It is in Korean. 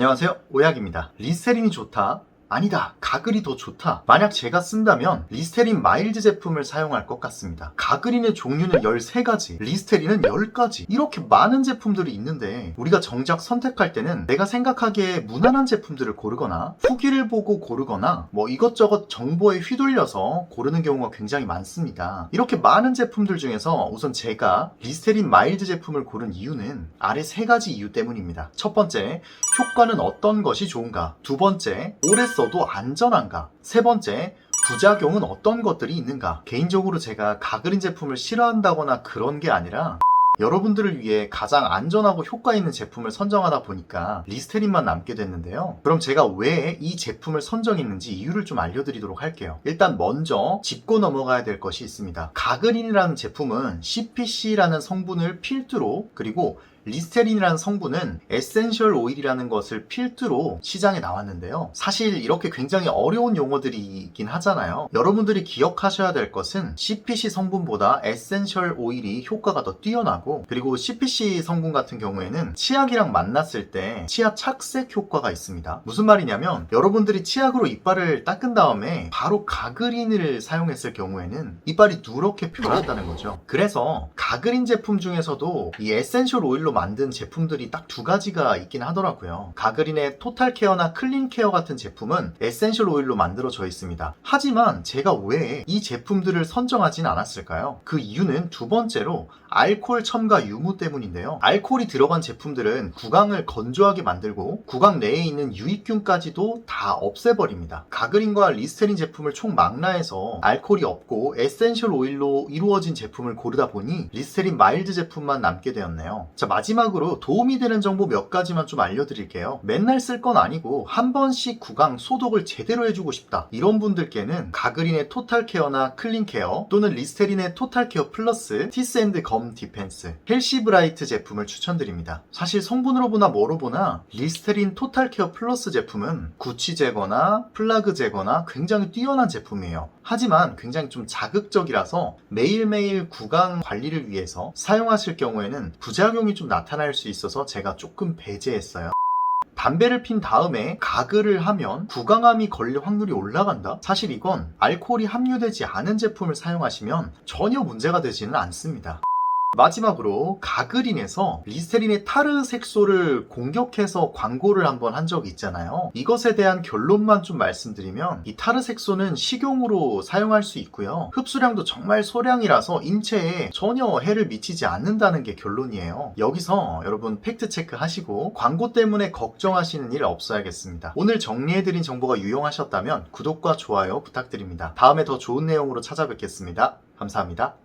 안녕하세요. 오약입니다. 리스테린이 좋다. 아니다. 가글이 더 좋다. 만약 제가 쓴다면 리스테린 마일드 제품을 사용할 것 같습니다. 가글인의 종류는 13가지, 리스테린은 10가지. 이렇게 많은 제품들이 있는데 우리가 정작 선택할 때는 내가 생각하기에 무난한 제품들을 고르거나 후기를 보고 고르거나 뭐 이것저것 정보에 휘둘려서 고르는 경우가 굉장히 많습니다. 이렇게 많은 제품들 중에서 우선 제가 리스테린 마일드 제품을 고른 이유는 아래 세 가지 이유 때문입니다. 첫 번째, 효과는 어떤 것이 좋은가? 두 번째, 오래 써도 안전한가? 세 번째, 부작용은 어떤 것들이 있는가? 개인적으로 제가 가그린 제품을 싫어한다거나 그런 게 아니라 여러분들을 위해 가장 안전하고 효과 있는 제품을 선정하다 보니까 리스테린만 남게 됐는데요. 그럼 제가 왜 이 제품을 선정했는지 이유를 좀 알려드리도록 할게요. 일단 먼저 짚고 넘어가야 될 것이 있습니다. 가그린이라는 제품은 CPC라는 성분을 필두로 그리고 리스테린이라는 성분은 에센셜 오일이라는 것을 필두로 시장에 나왔는데요. 사실 이렇게 굉장히 어려운 용어들이긴 하잖아요. 여러분들이 기억하셔야 될 것은 CPC 성분보다 에센셜 오일이 효과가 더 뛰어나고 그리고 CPC 성분 같은 경우에는 치약이랑 만났을 때 치아 착색 효과가 있습니다. 무슨 말이냐면 여러분들이 치약으로 이빨을 닦은 다음에 바로 가그린을 사용했을 경우에는 이빨이 누렇게 변한다는 거죠. 그래서 가그린 제품 중에서도 이 에센셜 오일로 만든 제품들이 딱 두 가지가 있긴 하더라고요. 가그린의 토탈 케어나 클린 케어 같은 제품은 에센셜 오일로 만들어져 있습니다. 하지만 제가 왜 이 제품들을 선정하진 않았을까요? 그 이유는 두 번째로 알코올 첨가 유무 때문인데요. 알코올이 들어간 제품들은 구강을 건조하게 만들고 구강 내에 있는 유익균까지도 다 없애버립니다. 가그린과 리스테린 제품을 총 망라해서 알코올이 없고 에센셜 오일로 이루어진 제품을 고르다 보니 리스테린 마일드 제품만 남게 되었네요. 자, 마지막으로 도움이 되는 정보 몇 가지만 좀 알려드릴게요. 맨날 쓸 건 아니고 한 번씩 구강 소독을 제대로 해주고 싶다. 이런 분들께는 가그린의 토탈 케어나 클린 케어 또는 리스테린의 토탈 케어 플러스 티스앤드 검 디펜스 헬시 브라이트 제품을 추천드립니다. 사실 성분으로 보나 뭐로 보나 리스테린 토탈 케어 플러스 제품은 구취 제거나 플라그 제거나 굉장히 뛰어난 제품이에요. 하지만 굉장히 좀 자극적이라서 매일매일 구강 관리를 위해서 사용하실 경우에는 부작용이 좀 나타날 수 있어서 제가 조금 배제했어요. 담배를 핀 다음에 가글을 하면 구강암이 걸릴 확률이 올라간다? 사실 이건 알코올이 함유되지 않은 제품을 사용하시면 전혀 문제가 되지는 않습니다. 마지막으로 가그린에서 리스테린의 타르 색소를 공격해서 광고를 한번 한 적이 있잖아요. 이것에 대한 결론만 좀 말씀드리면 이 타르 색소는 식용으로 사용할 수 있고요. 흡수량도 정말 소량이라서 인체에 전혀 해를 미치지 않는다는 게 결론이에요. 여기서 여러분 팩트 체크 하시고 광고 때문에 걱정하시는 일 없어야겠습니다. 오늘 정리해드린 정보가 유용하셨다면 구독과 좋아요 부탁드립니다. 다음에 더 좋은 내용으로 찾아뵙겠습니다. 감사합니다.